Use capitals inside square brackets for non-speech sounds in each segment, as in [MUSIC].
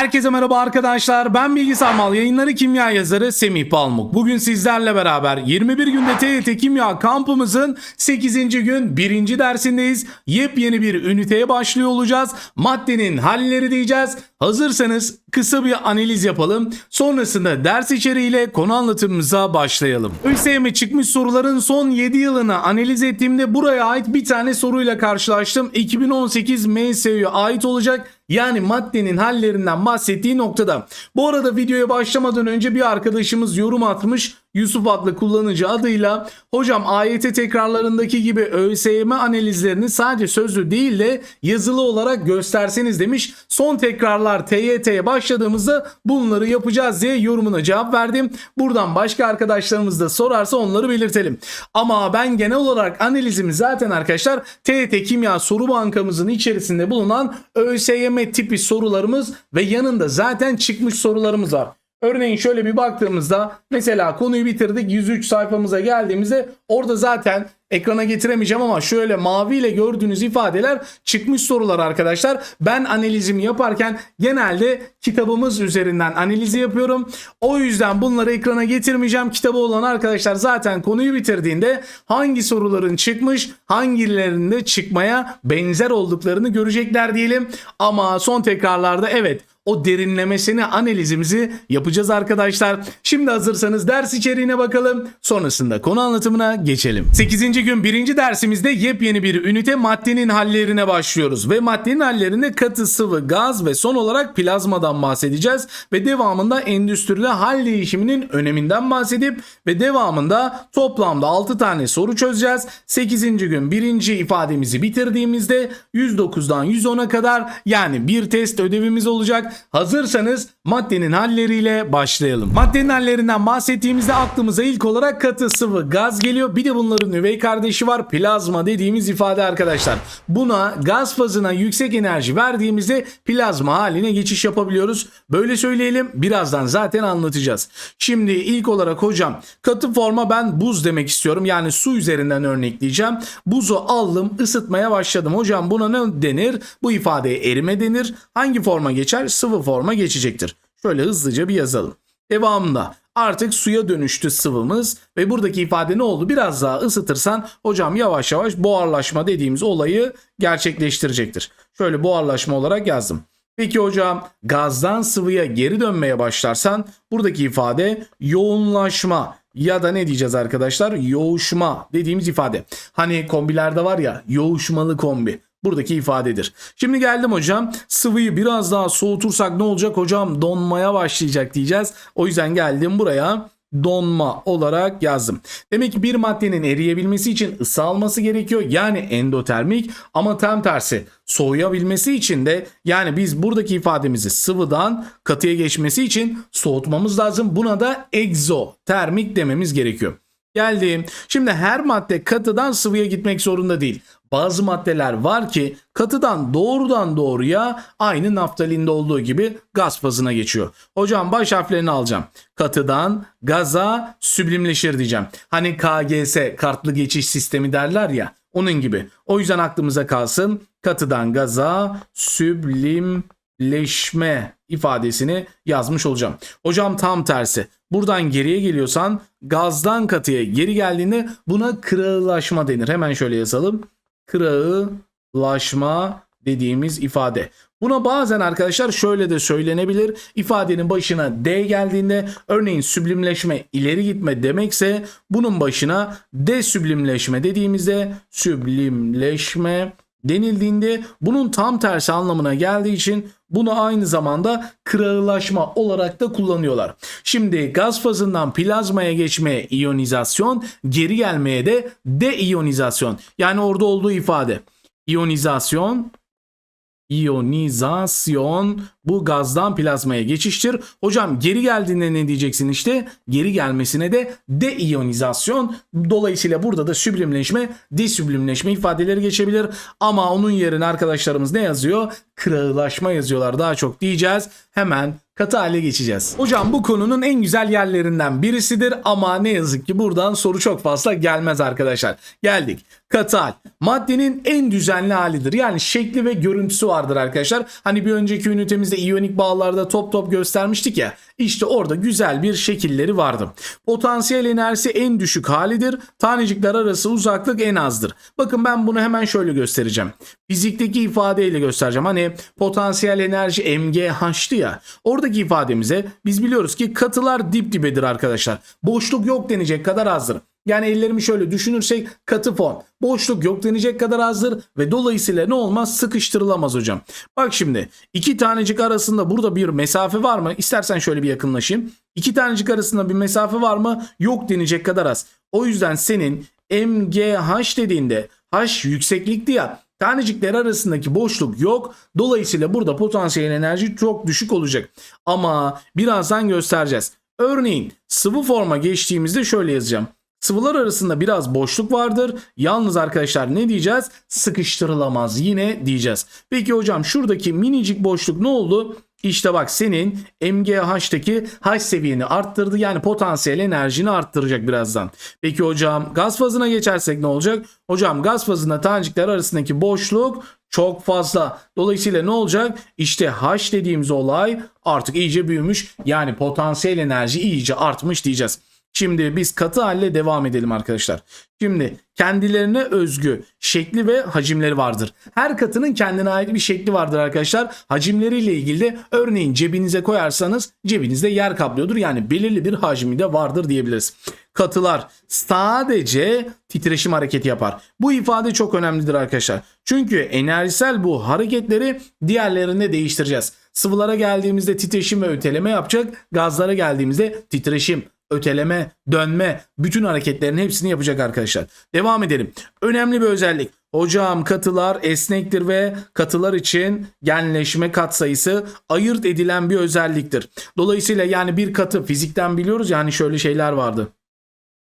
Herkese merhaba arkadaşlar. Ben Bilgisayar Mal yayınları kimya yazarı Semih Palmuk. Bugün sizlerle beraber 21 günde TYT Kimya kampımızın 8. gün 1. dersindeyiz. Yepyeni bir üniteye başlıyor olacağız. Maddenin halleri diyeceğiz. Hazırsanız kısa bir analiz yapalım. Sonrasında ders içeriğiyle konu anlatımımıza başlayalım. ÖSYM çıkmış soruların son 7 yılını analiz ettiğimde buraya ait bir tane soruyla karşılaştım. 2018 MSÜ'ye ait olacak. Yani maddenin hallerinden bahsettiği noktada. Bu arada videoya başlamadan önce bir arkadaşımız yorum atmış. Yusuf adlı kullanıcı adıyla hocam AYT tekrarlarındaki gibi ÖSYM analizlerini sadece sözlü değil de yazılı olarak gösterseniz demiş. Son tekrarlar TYT'ye başladığımızda bunları yapacağız diye yorumuna cevap verdim. Buradan başka arkadaşlarımız da sorarsa onları belirtelim. Ama ben genel olarak analizimi zaten arkadaşlar TYT Kimya Soru Bankamızın içerisinde bulunan ÖSYM tipi sorularımız ve yanında zaten çıkmış sorularımız var. Örneğin şöyle bir baktığımızda mesela konuyu bitirdik 103 sayfamıza geldiğimizde orada zaten ekrana getiremeyeceğim ama şöyle maviyle gördüğünüz ifadeler çıkmış sorular arkadaşlar. Ben analizimi yaparken genelde kitabımız üzerinden analizi yapıyorum. O yüzden bunları ekrana getirmeyeceğim. Kitabı olan arkadaşlar zaten konuyu bitirdiğinde hangi soruların çıkmış, hangilerinde çıkmaya benzer olduklarını görecekler diyelim. Ama son tekrarlarda evet o derinlemesine analizimizi yapacağız arkadaşlar. Şimdi hazırsanız ders içeriğine bakalım. Sonrasında konu anlatımına geçelim. 8. gün 1. dersimizde yepyeni bir ünite maddenin hallerine başlıyoruz. Ve maddenin hallerinde katı, sıvı, gaz ve son olarak plazmadan bahsedeceğiz. Ve devamında endüstride hal değişiminin öneminden bahsedip ve devamında toplamda 6 tane soru çözeceğiz. 8. gün 1. ifademizi bitirdiğimizde 109'dan 110'a kadar yani bir test ödevimiz olacak. Hazırsanız maddenin halleriyle başlayalım. Maddenin hallerinden bahsettiğimizde aklımıza ilk olarak katı sıvı gaz geliyor. Bir de bunların üvey kardeşi var plazma dediğimiz ifade arkadaşlar. Buna gaz fazına yüksek enerji verdiğimizde plazma haline geçiş yapabiliyoruz. Böyle söyleyelim birazdan zaten anlatacağız. Şimdi ilk olarak hocam katı forma ben buz demek istiyorum. Yani su üzerinden örnekleyeceğim. Buzu aldım ısıtmaya başladım. Hocam buna ne denir? Bu ifadeye erime denir. Hangi forma geçer? Sıvı forma geçecektir. Şöyle hızlıca bir yazalım. Devamında artık suya dönüştü sıvımız ve buradaki ifade ne oldu? Biraz daha ısıtırsan hocam yavaş yavaş buharlaşma dediğimiz olayı gerçekleştirecektir. Şöyle buharlaşma olarak yazdım. Peki hocam gazdan sıvıya geri dönmeye başlarsan buradaki ifade yoğunlaşma ya da ne diyeceğiz arkadaşlar? Yoğuşma dediğimiz ifade. Hani kombilerde var ya yoğuşmalı kombi. Buradaki ifadedir. Şimdi geldim hocam. Sıvıyı biraz daha soğutursak ne olacak hocam? Donmaya başlayacak diyeceğiz. O yüzden geldim buraya donma olarak yazdım. Demek ki bir maddenin eriyebilmesi için ısı alması gerekiyor. Yani endotermik ama tam tersi soğuyabilmesi için de yani biz buradaki ifademizi sıvıdan katıya geçmesi için soğutmamız lazım. Buna da egzotermik dememiz gerekiyor. Geldim. Şimdi her madde katıdan sıvıya gitmek zorunda değil. Bazı maddeler var ki katıdan doğrudan doğruya aynı naftalinde olduğu gibi gaz fazına geçiyor. Hocam baş harflerini alacağım. Katıdan gaza süblimleşir diyeceğim. Hani KGS kartlı geçiş sistemi derler ya onun gibi. O yüzden aklımıza kalsın. Katıdan gaza süblimleşme ifadesini yazmış olacağım. Hocam tam tersi. Buradan geriye geliyorsan gazdan katıya geri geldiğinde buna kırağılaşma denir. Hemen şöyle yazalım. Kırağılaşma dediğimiz ifade. Buna bazen arkadaşlar şöyle de söylenebilir. İfadenin başına D geldiğinde örneğin süblimleşme ileri gitme demekse bunun başına desüblimleşme dediğimizde süblimleşme denildiğinde bunun tam tersi anlamına geldiği için bunu aynı zamanda kırağılaşma olarak da kullanıyorlar. Şimdi gaz fazından plazmaya geçmeye iyonizasyon, geri gelmeye de deiyonizasyon. Yani orada olduğu ifade. İyonizasyon İyonizasyon bu gazdan plazmaya geçiştir. Hocam geri geldiğinde ne diyeceksin işte? Geri gelmesine de deiyonizasyon. Dolayısıyla burada da süblimleşme, desüblimleşme ifadeleri geçebilir. Ama onun yerine arkadaşlarımız ne yazıyor? Kırağılaşma yazıyorlar daha çok diyeceğiz. Hemen katı hale geçeceğiz. Hocam bu konunun en güzel yerlerinden birisidir ama ne yazık ki buradan soru çok fazla gelmez arkadaşlar. Geldik. Katı hal. Maddenin en düzenli halidir. Yani şekli ve görüntüsü vardır arkadaşlar. Hani bir önceki ünitemizde iyonik bağlarda top top göstermiştik ya. İşte orada güzel bir şekilleri vardı. Potansiyel enerjisi en düşük halidir. Tanecikler arası uzaklık en azdır. Bakın ben bunu hemen şöyle göstereceğim. Fizikteki ifadeyle göstereceğim. Hani potansiyel enerji MGH'tı ya. Oradaki ifademize biz biliyoruz ki katılar dip dibedir arkadaşlar. Boşluk yok denecek kadar azdır. Yani ellerimi şöyle düşünürsek katı form. Boşluk yok denecek kadar azdır ve dolayısıyla ne olmaz sıkıştırılamaz hocam. Bak şimdi iki tanecik arasında burada bir mesafe var mı? İstersen şöyle bir yakınlaşayım. İki tanecik arasında bir mesafe var mı? Yok denecek kadar az. O yüzden senin MGH dediğinde H yükseklikti ya tanecikler arasındaki boşluk yok. Dolayısıyla burada potansiyel enerji çok düşük olacak. Ama birazdan göstereceğiz. Örneğin sıvı forma geçtiğimizde şöyle yazacağım. Sıvılar arasında biraz boşluk vardır. Yalnız arkadaşlar ne diyeceğiz? Sıkıştırılamaz yine diyeceğiz. Peki hocam şuradaki minicik boşluk ne oldu? İşte bak senin MGH'taki H seviyeni arttırdı. Yani potansiyel enerjini arttıracak birazdan. Peki hocam gaz fazına geçersek ne olacak? Hocam gaz fazında tanecikler arasındaki boşluk çok fazla. Dolayısıyla ne olacak? İşte H dediğimiz olay artık iyice büyümüş. Yani potansiyel enerji iyice artmış diyeceğiz. Şimdi biz katı halle devam edelim arkadaşlar. Şimdi kendilerine özgü şekli ve hacimleri vardır. Her katının kendine ait bir şekli vardır arkadaşlar. Hacimleriyle ilgili de örneğin cebinize koyarsanız cebinizde yer kaplıyordur. Yani belirli bir hacmi de vardır diyebiliriz. Katılar sadece titreşim hareketi yapar. Bu ifade çok önemlidir arkadaşlar. Çünkü enerjisel bu hareketleri diğerlerinde değiştireceğiz. Sıvılara geldiğimizde titreşim ve öteleme yapacak. Gazlara geldiğimizde titreşim, öteleme, dönme, bütün hareketlerin hepsini yapacak arkadaşlar. Devam edelim. Önemli bir özellik. Hocam katılar esnektir ve katılar için genleşme katsayısı ayırt edilen bir özelliktir. Dolayısıyla yani bir katı fizikten biliyoruz yani şöyle şeyler vardı.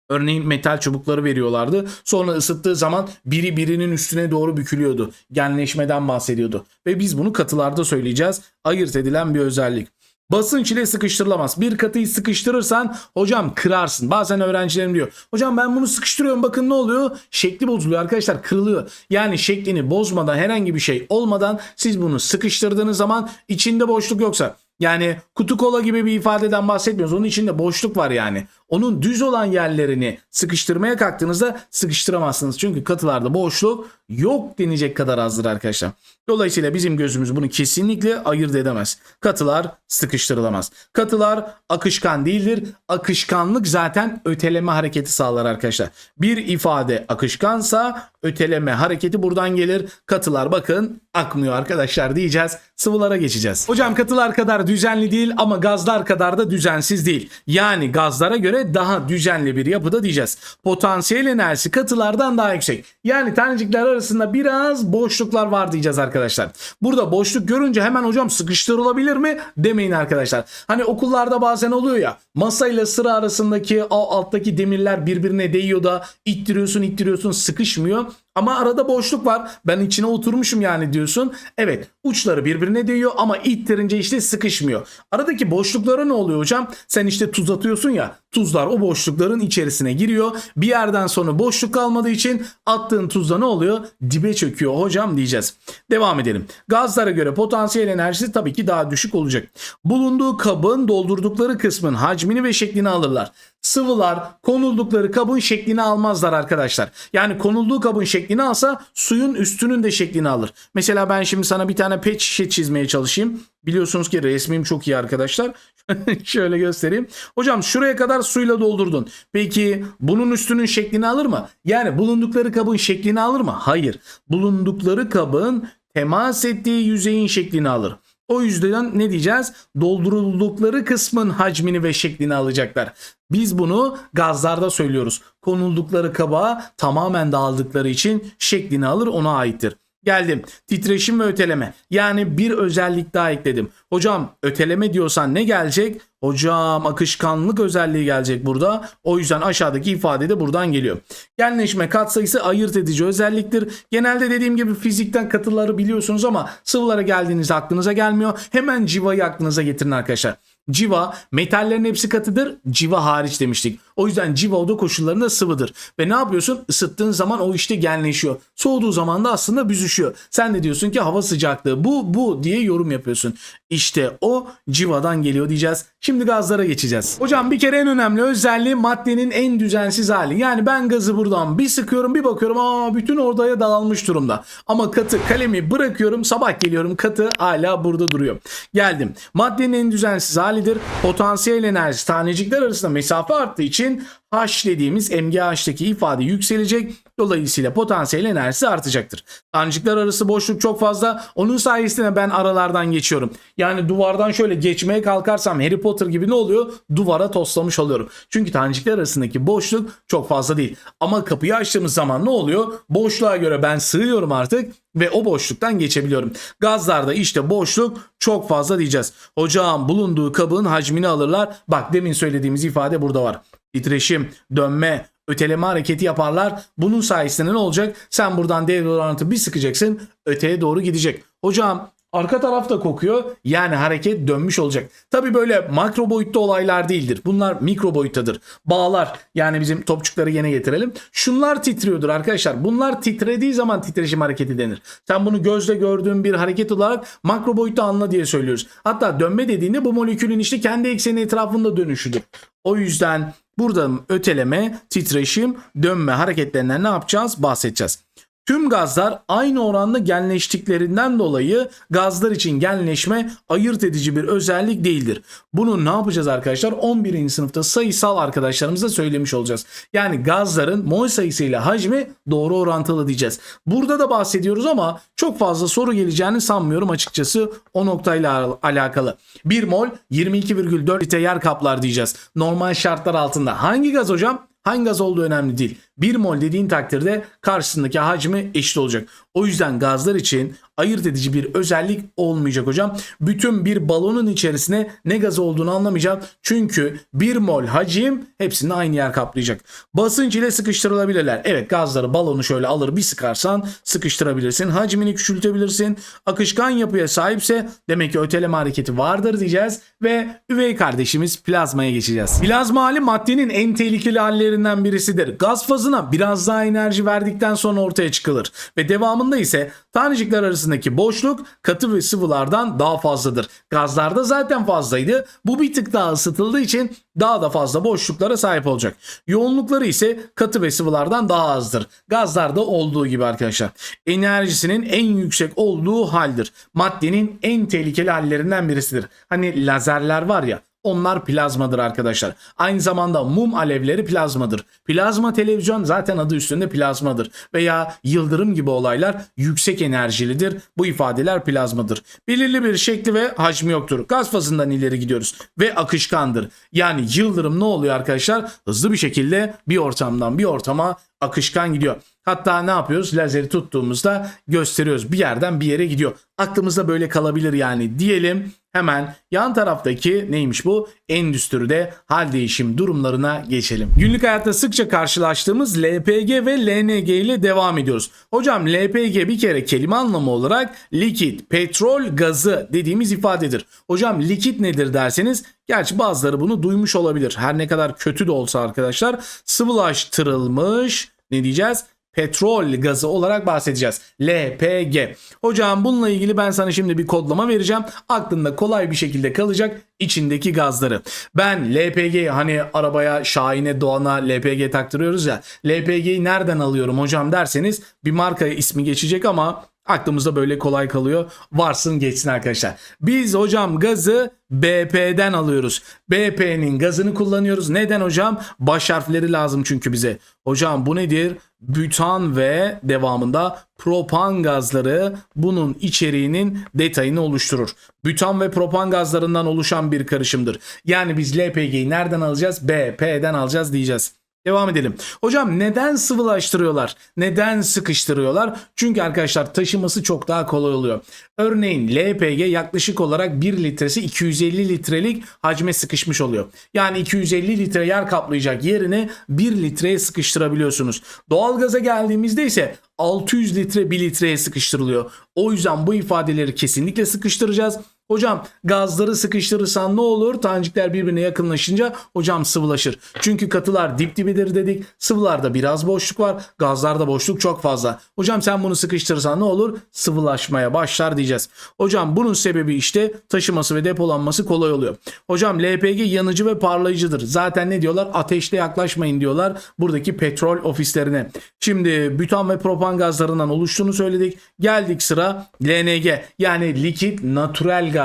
Örneğin metal çubukları veriyorlardı. Sonra ısıttığı zaman biri birinin üstüne doğru bükülüyordu. Genleşmeden bahsediyordu. Ve biz bunu katılarda söyleyeceğiz. Ayırt edilen bir özellik. Basınç ile sıkıştırılamaz. Bir katıyı sıkıştırırsan hocam kırarsın. Bazen öğrencilerim diyor. Hocam ben bunu sıkıştırıyorum bakın ne oluyor? Şekli bozuluyor arkadaşlar kırılıyor. Yani şeklini bozmadan herhangi bir şey olmadan siz bunu sıkıştırdığınız zaman içinde boşluk yoksa yani kutu kola gibi bir ifadeden bahsetmiyoruz. Onun içinde boşluk var yani. Onun düz olan yerlerini sıkıştırmaya kalktığınızda sıkıştıramazsınız. Çünkü katılarda boşluk yok denecek kadar azdır arkadaşlar. Dolayısıyla bizim gözümüz bunu kesinlikle ayırt edemez. Katılar sıkıştırılamaz. Katılar akışkan değildir. Akışkanlık zaten öteleme hareketi sağlar arkadaşlar. Bir ifade akışkansa öteleme hareketi buradan gelir. Katılar bakın akmıyor arkadaşlar diyeceğiz. Sıvılara geçeceğiz. Hocam katılar kadar düzenli değil ama gazlar kadar da düzensiz değil. Yani gazlara göre daha düzenli bir yapıda diyeceğiz. Potansiyel enerjisi katılardan daha yüksek. Yani tanecikler arasında biraz boşluklar var diyeceğiz arkadaşlar. Burada boşluk görünce hemen hocam sıkıştırılabilir mi demeyin arkadaşlar. Hani okullarda bazen oluyor ya masayla sıra arasındaki o alttaki demirler birbirine değiyor da ittiriyorsun ittiriyorsun sıkışmıyor. Ama arada boşluk var. Ben içine oturmuşum yani diyorsun. Evet uçları birbirine değiyor ama ittirince işte sıkışmıyor. Aradaki boşluklara ne oluyor hocam? Sen işte tuz atıyorsun ya. Tuzlar o boşlukların içerisine giriyor. Bir yerden sonra boşluk kalmadığı için attığın tuzda ne oluyor? Dibe çöküyor hocam diyeceğiz. Devam edelim. Gazlara göre potansiyel enerjisi tabii ki daha düşük olacak. Bulunduğu kabın doldurdukları kısmın hacmini ve şeklini alırlar. Sıvılar konuldukları kabın şeklini almazlar arkadaşlar. Yani konulduğu kabın şeklini alsa suyun üstünün de şeklini alır. Mesela ben şimdi sana bir tane pet şişe çizmeye çalışayım. Biliyorsunuz ki resmim çok iyi arkadaşlar. [LAUGHS] Şöyle göstereyim. Hocam şuraya kadar suyla doldurdun. Peki bunun üstünün şeklini alır mı? Yani bulundukları kabın şeklini alır mı? Hayır. Bulundukları kabın temas ettiği yüzeyin şeklini alır. O yüzden ne diyeceğiz? Dolduruldukları kısmın hacmini ve şeklini alacaklar. Biz bunu gazlarda söylüyoruz. Konuldukları kaba tamamen dağıldıkları için şeklini alır ona aittir. Geldim. Titreşim ve öteleme. Yani bir özellik daha ekledim. Hocam öteleme diyorsan ne gelecek? Hocam akışkanlık özelliği gelecek burada. O yüzden aşağıdaki ifade de buradan geliyor. Genleşme katsayısı ayırt edici özelliktir. Genelde dediğim gibi fizikten katıları biliyorsunuz ama sıvılara geldiğinizde aklınıza gelmiyor. Hemen civayı aklınıza getirin arkadaşlar. Civa metallerin hepsi katıdır. Civa hariç demiştik. O yüzden civa oda koşullarında sıvıdır. Ve ne yapıyorsun? Isıttığın zaman o işte genleşiyor. Soğuduğu zaman da aslında büzüşüyor. Sen de diyorsun ki hava sıcaklığı bu bu diye yorum yapıyorsun. İşte o civadan geliyor diyeceğiz. Şimdi gazlara geçeceğiz. Hocam bir kere en önemli özelliği maddenin en düzensiz hali. Yani ben gazı buradan bir sıkıyorum bir bakıyorum aa bütün odaya dağılmış durumda. Ama katı kalemi bırakıyorum sabah geliyorum katı hala burada duruyor. Geldim. Maddenin en düzensiz halidir. Potansiyel enerji tanecikler arasında mesafe arttığı için H dediğimiz MGH'taki ifade yükselecek. Dolayısıyla potansiyel enerjisi artacaktır. Tanecikler arası boşluk çok fazla. Onun sayesinde ben aralardan geçiyorum. Yani duvardan şöyle geçmeye kalkarsam Harry Potter gibi ne oluyor? Duvara toslamış oluyorum. Çünkü tanecikler arasındaki boşluk çok fazla değil. Ama kapıyı açtığımız zaman ne oluyor? Boşluğa göre ben sığıyorum artık ve o boşluktan geçebiliyorum. Gazlarda işte boşluk çok fazla diyeceğiz. Hocam bulunduğu kabın hacmini alırlar. Bak demin söylediğimiz ifade burada var. Titreşim, dönme, öteleme hareketi yaparlar. Bunun sayesinde ne olacak? Sen buradan devre orantı bir sıkacaksın öteye doğru gidecek. Hocam arka tarafta kokuyor yani hareket dönmüş olacak. Tabi böyle makro boyutta olaylar değildir. Bunlar mikro boyuttadır. Bağlar yani bizim topçukları yine getirelim. Şunlar titriyordur arkadaşlar. Bunlar titrediği zaman titreşim hareketi denir. Sen bunu gözle gördüğün bir hareket olarak makro boyutta anla diye söylüyoruz. Hatta dönme dediğinde bu molekülün işte kendi ekseni etrafında dönüşüdür. O yüzden Burada öteleme, titreşim, dönme hareketlerinden ne yapacağız? Bahsedeceğiz. Tüm gazlar aynı oranda genleştiklerinden dolayı gazlar için genleşme ayırt edici bir özellik değildir. Bunu ne yapacağız arkadaşlar? 11. sınıfta sayısal arkadaşlarımıza söylemiş olacağız. Yani gazların mol sayısıyla hacmi doğru orantılı diyeceğiz. Burada da bahsediyoruz ama çok fazla soru geleceğini sanmıyorum açıkçası o noktayla alakalı. 1 mol 22,4 litre yer kaplar diyeceğiz. Normal şartlar altında. Hangi gaz hocam? Hangi gaz olduğu önemli değil. 1 mol dediğin takdirde karşısındaki hacmi eşit olacak. O yüzden gazlar için ayırt edici bir özellik olmayacak hocam. Bütün bir balonun içerisine ne gaz olduğunu anlamayacağım. Çünkü 1 mol hacim hepsini aynı yer kaplayacak. Basınç ile sıkıştırılabilirler. Evet gazları balonu şöyle alır bir sıkarsan sıkıştırabilirsin. Hacmini küçültebilirsin. Akışkan yapıya sahipse demek ki öteleme hareketi vardır diyeceğiz. Ve üvey kardeşimiz plazmaya geçeceğiz. Plazma hali maddenin en tehlikeli hallerinden birisidir. Gaz fazına biraz daha enerji verdikten sonra ortaya çıkılır. Ve devamında ise tanecikler arasındaki boşluk katı ve sıvılardan daha fazladır. Gazlarda zaten fazlaydı. Bu bir tık daha ısıtıldığı için daha da fazla boşluklara sahip olacak. Yoğunlukları ise katı ve sıvılardan daha azdır. Gazlarda olduğu gibi arkadaşlar. Enerjisinin en yüksek olduğu haldir. Maddenin en tehlikeli hallerinden birisidir. Hani lazerler var ya onlar plazmadır arkadaşlar. Aynı zamanda mum alevleri plazmadır. Plazma televizyon zaten adı üstünde plazmadır. Veya yıldırım gibi olaylar yüksek enerjilidir. Bu ifadeler plazmadır. Belirli bir şekli ve hacmi yoktur. Gaz fazından ileri gidiyoruz. Ve akışkandır. Yani yıldırım ne oluyor arkadaşlar? Hızlı bir şekilde bir ortamdan bir ortama akışkan gidiyor. Hatta ne yapıyoruz? Lazeri tuttuğumuzda gösteriyoruz. Bir yerden bir yere gidiyor. Aklımızda böyle kalabilir yani diyelim. Hemen yan taraftaki neymiş bu? Endüstride hal değişim durumlarına geçelim. Günlük hayatta sıkça karşılaştığımız LPG ve LNG ile devam ediyoruz. Hocam LPG bir kere kelime anlamı olarak likit, petrol gazı dediğimiz ifadedir. Hocam likit nedir derseniz Gerçi bazıları bunu duymuş olabilir. Her ne kadar kötü de olsa arkadaşlar sıvılaştırılmış ne diyeceğiz? Petrol gazı olarak bahsedeceğiz. LPG. Hocam bununla ilgili ben sana şimdi bir kodlama vereceğim. Aklında kolay bir şekilde kalacak içindeki gazları. Ben LPG hani arabaya Şahin'e Doğan'a LPG taktırıyoruz ya. LPG'yi nereden alıyorum hocam derseniz bir marka ismi geçecek ama Aklımızda böyle kolay kalıyor. Varsın geçsin arkadaşlar. Biz hocam gazı BP'den alıyoruz. BP'nin gazını kullanıyoruz. Neden hocam? Baş harfleri lazım çünkü bize. Hocam bu nedir? Bütan ve devamında propan gazları bunun içeriğinin detayını oluşturur. Bütan ve propan gazlarından oluşan bir karışımdır. Yani biz LPG'yi nereden alacağız? BP'den alacağız diyeceğiz. Devam edelim. Hocam neden sıvılaştırıyorlar? Neden sıkıştırıyorlar? Çünkü arkadaşlar taşıması çok daha kolay oluyor. Örneğin LPG yaklaşık olarak 1 litresi 250 litrelik hacme sıkışmış oluyor. Yani 250 litre yer kaplayacak yerini 1 litreye sıkıştırabiliyorsunuz. Doğalgaza geldiğimizde ise 600 litre 1 litreye sıkıştırılıyor. O yüzden bu ifadeleri kesinlikle sıkıştıracağız. Hocam gazları sıkıştırırsan ne olur? Tanecikler birbirine yakınlaşınca hocam sıvılaşır. Çünkü katılar dip dibidir dedik. Sıvılarda biraz boşluk var. Gazlarda boşluk çok fazla. Hocam sen bunu sıkıştırırsan ne olur? Sıvılaşmaya başlar diyeceğiz. Hocam bunun sebebi işte taşıması ve depolanması kolay oluyor. Hocam LPG yanıcı ve parlayıcıdır. Zaten ne diyorlar? Ateşle yaklaşmayın diyorlar buradaki petrol ofislerine. Şimdi bütan ve propan gazlarından oluştuğunu söyledik. Geldik sıra LNG yani likit natürel gaz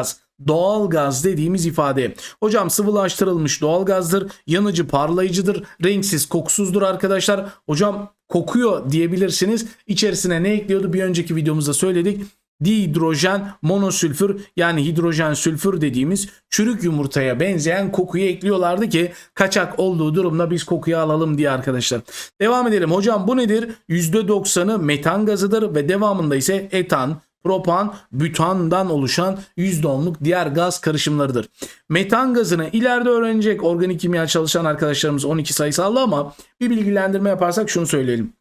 doğal gaz dediğimiz ifade. Hocam sıvılaştırılmış doğal gazdır, yanıcı parlayıcıdır, renksiz kokusuzdur arkadaşlar. Hocam kokuyor diyebilirsiniz. İçerisine ne ekliyordu? Bir önceki videomuzda söyledik dihidrojen monosülfür yani hidrojen sülfür dediğimiz çürük yumurtaya benzeyen kokuyu ekliyorlardı ki kaçak olduğu durumda biz kokuyu alalım diye arkadaşlar. Devam edelim. Hocam bu nedir? %90'ı metan gazıdır ve devamında ise etan, propan, bütandan oluşan %10'luk diğer gaz karışımlarıdır. Metan gazını ileride öğrenecek organik kimya çalışan arkadaşlarımız 12 sayısallı ama bir bilgilendirme yaparsak şunu söyleyelim.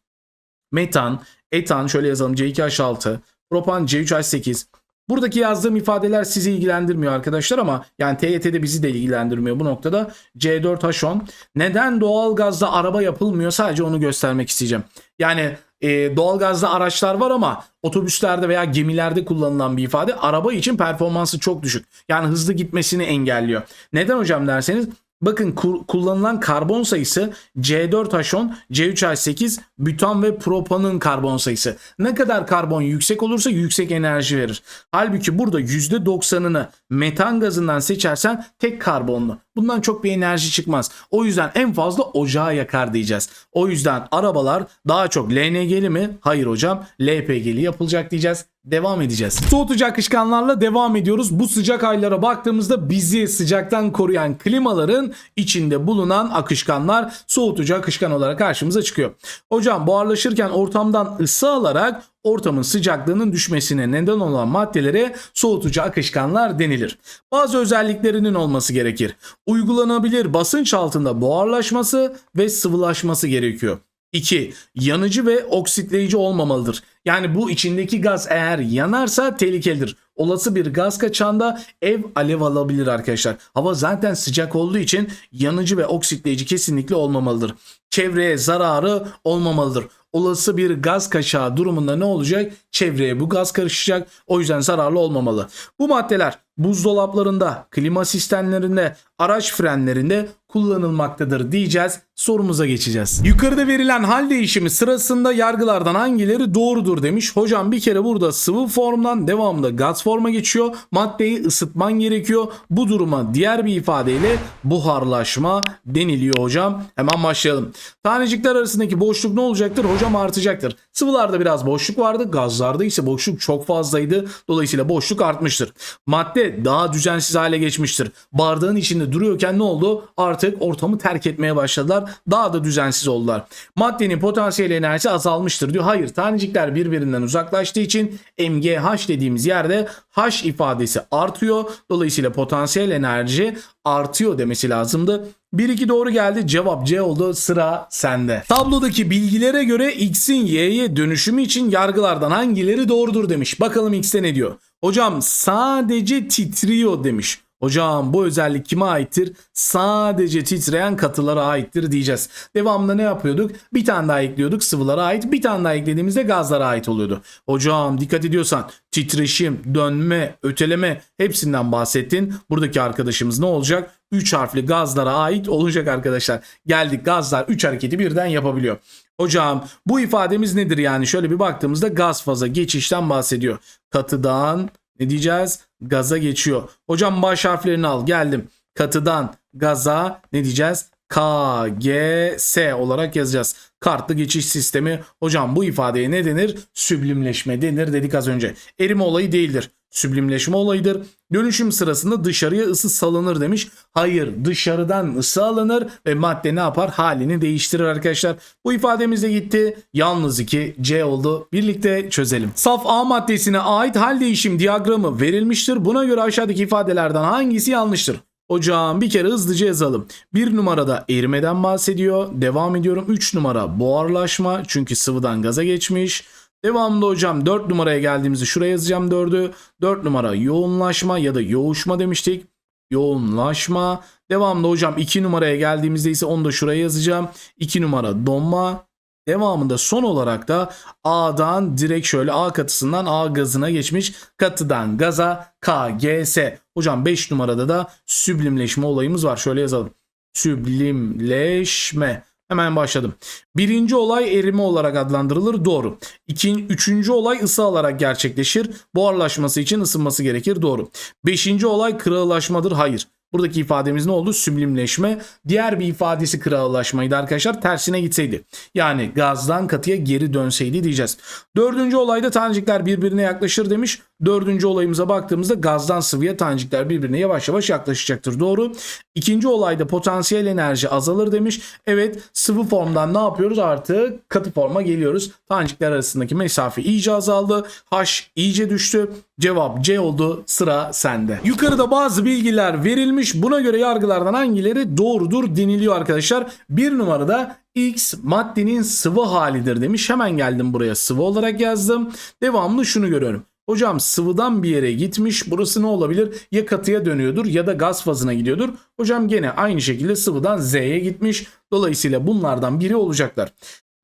Metan, etan şöyle yazalım C2H6, propan C3H8. Buradaki yazdığım ifadeler sizi ilgilendirmiyor arkadaşlar ama yani TYT'de bizi de ilgilendirmiyor bu noktada. C4H10. Neden doğal gazda araba yapılmıyor sadece onu göstermek isteyeceğim. Yani e, doğalgazda araçlar var ama otobüslerde veya gemilerde kullanılan bir ifade araba için performansı çok düşük. Yani hızlı gitmesini engelliyor. Neden hocam derseniz Bakın ku- kullanılan karbon sayısı C4H10, C3H8, bütan ve propanın karbon sayısı. Ne kadar karbon yüksek olursa yüksek enerji verir. Halbuki burada %90'ını metan gazından seçersen tek karbonlu. Bundan çok bir enerji çıkmaz. O yüzden en fazla ocağı yakar diyeceğiz. O yüzden arabalar daha çok LNG'li mi? Hayır hocam LPG'li yapılacak diyeceğiz. Devam edeceğiz. Soğutucu akışkanlarla devam ediyoruz. Bu sıcak aylara baktığımızda bizi sıcaktan koruyan klimaların içinde bulunan akışkanlar soğutucu akışkan olarak karşımıza çıkıyor. Hocam buharlaşırken ortamdan ısı alarak ortamın sıcaklığının düşmesine neden olan maddelere soğutucu akışkanlar denilir. Bazı özelliklerinin olması gerekir. Uygulanabilir basınç altında buharlaşması ve sıvılaşması gerekiyor. 2. Yanıcı ve oksitleyici olmamalıdır. Yani bu içindeki gaz eğer yanarsa tehlikelidir. Olası bir gaz kaçağında ev alev alabilir arkadaşlar. Hava zaten sıcak olduğu için yanıcı ve oksitleyici kesinlikle olmamalıdır. Çevreye zararı olmamalıdır. Olası bir gaz kaçağı durumunda ne olacak? Çevreye bu gaz karışacak. O yüzden zararlı olmamalı. Bu maddeler buzdolaplarında, klima sistemlerinde, araç frenlerinde kullanılmaktadır diyeceğiz. Sorumuza geçeceğiz. Yukarıda verilen hal değişimi sırasında yargılardan hangileri doğrudur demiş. Hocam bir kere burada sıvı formdan devamında gaz forma geçiyor. Maddeyi ısıtman gerekiyor. Bu duruma diğer bir ifadeyle buharlaşma deniliyor hocam. Hemen başlayalım. Tanecikler arasındaki boşluk ne olacaktır? Hocam artacaktır. Sıvılarda biraz boşluk vardı. Gazlarda ise boşluk çok fazlaydı. Dolayısıyla boşluk artmıştır. Madde daha düzensiz hale geçmiştir. Bardağın içinde duruyorken ne oldu? Artık ortamı terk etmeye başladılar. Daha da düzensiz oldular. Maddenin potansiyel enerjisi azalmıştır diyor. Hayır tanecikler birbirinden uzaklaştığı için MGH dediğimiz yerde H ifadesi artıyor. Dolayısıyla potansiyel enerji artıyor demesi lazımdı. 1-2 doğru geldi. Cevap C oldu. Sıra sende. Tablodaki bilgilere göre X'in Y'ye dönüşümü için yargılardan hangileri doğrudur demiş. Bakalım X'te ne diyor? Hocam sadece titriyor demiş. Hocam bu özellik kime aittir? Sadece titreyen katılara aittir diyeceğiz. Devamında ne yapıyorduk? Bir tane daha ekliyorduk sıvılara ait. Bir tane daha eklediğimizde gazlara ait oluyordu. Hocam dikkat ediyorsan titreşim, dönme, öteleme hepsinden bahsettin. Buradaki arkadaşımız ne olacak? 3 harfli gazlara ait olacak arkadaşlar. Geldik gazlar 3 hareketi birden yapabiliyor. Hocam bu ifademiz nedir yani? Şöyle bir baktığımızda gaz faza geçişten bahsediyor. Katıdan ne diyeceğiz? Gaza geçiyor. Hocam baş harflerini al. Geldim. Katıdan gaza ne diyeceğiz? K, G, S olarak yazacağız. Kartlı geçiş sistemi. Hocam bu ifadeye ne denir? Süblimleşme denir dedik az önce. Erime olayı değildir. Süblimleşme olayıdır. Dönüşüm sırasında dışarıya ısı salınır demiş. Hayır dışarıdan ısı alınır ve madde ne yapar? Halini değiştirir arkadaşlar. Bu ifademiz de gitti. Yalnız 2 C oldu. Birlikte çözelim. Saf A maddesine ait hal değişim diyagramı verilmiştir. Buna göre aşağıdaki ifadelerden hangisi yanlıştır? Hocam bir kere hızlıca yazalım. Bir numarada erimeden bahsediyor. Devam ediyorum. 3 numara buharlaşma çünkü sıvıdan gaza geçmiş. Devamında hocam 4 numaraya geldiğimizde şuraya yazacağım 4'ü. 4 numara yoğunlaşma ya da yoğuşma demiştik. Yoğunlaşma. Devamında hocam 2 numaraya geldiğimizde ise onu da şuraya yazacağım. 2 numara donma. Devamında son olarak da A'dan direkt şöyle A katısından A gazına geçmiş. Katıdan gaza KGS. Hocam 5 numarada da süblimleşme olayımız var. Şöyle yazalım. Süblimleşme. Hemen başladım. Birinci olay erime olarak adlandırılır. Doğru. İkin, üçüncü olay ısı alarak gerçekleşir. Buharlaşması için ısınması gerekir. Doğru. Beşinci olay kırağılaşmadır. Hayır. Buradaki ifademiz ne oldu? Süblimleşme. Diğer bir ifadesi kırağılaşmaydı arkadaşlar. Tersine gitseydi. Yani gazdan katıya geri dönseydi diyeceğiz. Dördüncü olayda tanecikler birbirine yaklaşır demiş. Dördüncü olayımıza baktığımızda gazdan sıvıya tanecikler birbirine yavaş yavaş yaklaşacaktır. Doğru. İkinci olayda potansiyel enerji azalır demiş. Evet sıvı formdan ne yapıyoruz? Artık katı forma geliyoruz. Tanecikler arasındaki mesafe iyice azaldı. H iyice düştü. Cevap C oldu. Sıra sende. Yukarıda bazı bilgiler verilmiş. Buna göre yargılardan hangileri doğrudur deniliyor arkadaşlar. Bir numarada X maddenin sıvı halidir demiş. Hemen geldim buraya sıvı olarak yazdım. Devamlı şunu görüyorum. Hocam sıvıdan bir yere gitmiş. Burası ne olabilir? Ya katıya dönüyordur ya da gaz fazına gidiyordur. Hocam gene aynı şekilde sıvıdan Z'ye gitmiş. Dolayısıyla bunlardan biri olacaklar.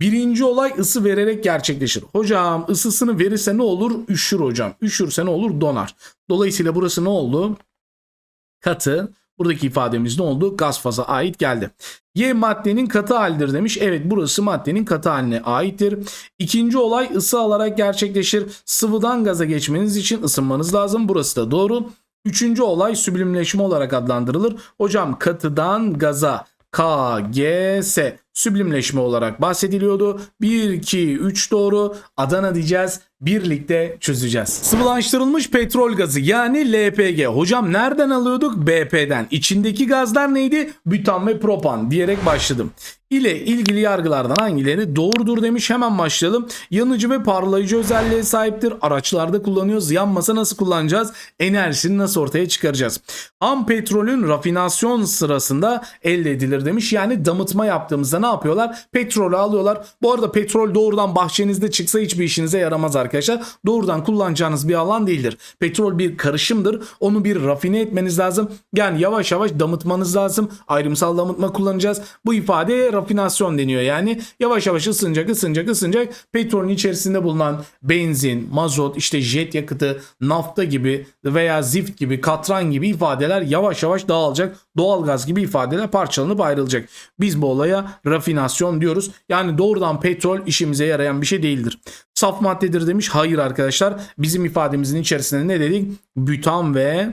Birinci olay ısı vererek gerçekleşir. Hocam ısısını verirse ne olur? Üşür hocam. Üşürse ne olur? Donar. Dolayısıyla burası ne oldu? Katı. Buradaki ifademiz ne oldu? Gaz faza ait geldi. Y maddenin katı halidir demiş. Evet burası maddenin katı haline aittir. İkinci olay ısı alarak gerçekleşir. Sıvıdan gaza geçmeniz için ısınmanız lazım. Burası da doğru. Üçüncü olay süblimleşme olarak adlandırılır. Hocam katıdan gaza KGS süblimleşme olarak bahsediliyordu. 1, 2, 3 doğru. Adana diyeceğiz. Birlikte çözeceğiz. Sıvılaştırılmış petrol gazı yani LPG. Hocam nereden alıyorduk? BP'den. İçindeki gazlar neydi? Bütan ve propan diyerek başladım. İle ilgili yargılardan hangileri doğrudur demiş. Hemen başlayalım. Yanıcı ve parlayıcı özelliğe sahiptir. Araçlarda kullanıyoruz. Yanmasa nasıl kullanacağız? Enerjisini nasıl ortaya çıkaracağız? Ham petrolün rafinasyon sırasında elde edilir demiş. Yani damıtma yaptığımızda ne yapıyorlar? Petrolü alıyorlar. Bu arada petrol doğrudan bahçenizde çıksa hiçbir işinize yaramaz arkadaşlar. Doğrudan kullanacağınız bir alan değildir. Petrol bir karışımdır. Onu bir rafine etmeniz lazım. Yani yavaş yavaş damıtmanız lazım. Ayrımsal damıtma kullanacağız. Bu ifadeye rafinasyon deniyor. Yani yavaş yavaş ısınacak, ısınacak, ısınacak. Petrolün içerisinde bulunan benzin, mazot, işte jet yakıtı, nafta gibi veya zift gibi, katran gibi ifadeler yavaş yavaş dağılacak. Doğalgaz gibi ifadeler parçalanıp ayrılacak. Biz bu olaya rafinasyon diyoruz. Yani doğrudan petrol işimize yarayan bir şey değildir. Saf maddedir demiş. Hayır arkadaşlar. Bizim ifademizin içerisinde ne dedik? Bütan ve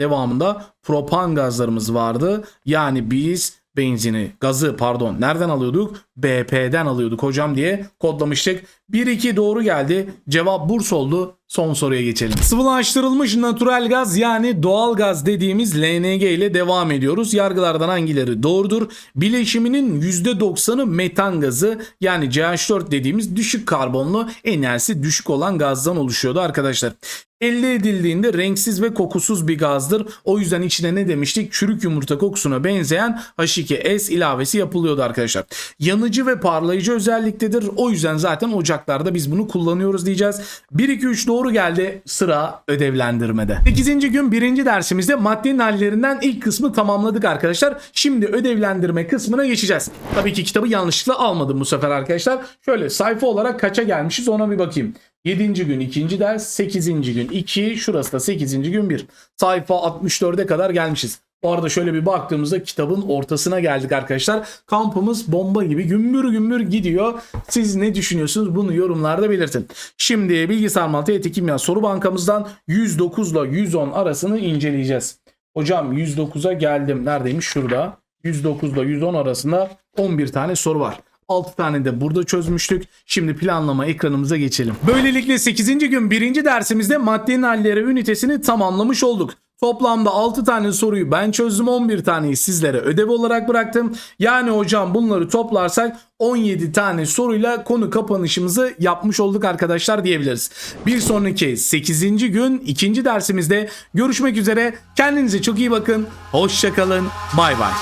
devamında propan gazlarımız vardı. Yani biz benzini, gazı pardon nereden alıyorduk? BP'den alıyorduk hocam diye kodlamıştık. 1-2 doğru geldi. Cevap Burs oldu. Son soruya geçelim. Sıvılaştırılmış natural gaz yani doğal gaz dediğimiz LNG ile devam ediyoruz. Yargılardan hangileri doğrudur? Bileşiminin %90'ı metan gazı yani CH4 dediğimiz düşük karbonlu enerjisi düşük olan gazdan oluşuyordu arkadaşlar. Elde edildiğinde renksiz ve kokusuz bir gazdır. O yüzden içine ne demiştik? Çürük yumurta kokusuna benzeyen H2S ilavesi yapılıyordu arkadaşlar. Yanıcı ve parlayıcı özelliktedir. O yüzden zaten ocaklarda biz bunu kullanıyoruz diyeceğiz. 1 2 3 doğru geldi. Sıra ödevlendirmede. 8. gün 1. dersimizde maddenin hallerinden ilk kısmı tamamladık arkadaşlar. Şimdi ödevlendirme kısmına geçeceğiz. Tabii ki kitabı yanlışlıkla almadım bu sefer arkadaşlar. Şöyle sayfa olarak kaça gelmişiz ona bir bakayım. 7. gün 2. ders, 8. gün 2, şurası da 8. gün 1. Sayfa 64'e kadar gelmişiz. Bu arada şöyle bir baktığımızda kitabın ortasına geldik arkadaşlar. Kampımız bomba gibi gümbür gümbür gidiyor. Siz ne düşünüyorsunuz bunu yorumlarda belirtin. Şimdi bilgisayar matematik kimya soru bankamızdan 109 ile 110 arasını inceleyeceğiz. Hocam 109'a geldim. Neredeymiş? Şurada. 109 ile 110 arasında 11 tane soru var. 6 tane de burada çözmüştük. Şimdi planlama ekranımıza geçelim. Böylelikle 8. gün 1. dersimizde maddenin halleri ünitesini tamamlamış olduk. Toplamda 6 tane soruyu ben çözdüm 11 taneyi sizlere ödev olarak bıraktım. Yani hocam bunları toplarsak 17 tane soruyla konu kapanışımızı yapmış olduk arkadaşlar diyebiliriz. Bir sonraki 8. gün 2. dersimizde görüşmek üzere. Kendinize çok iyi bakın. Hoşçakalın. Bay bay.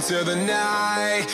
Into the night.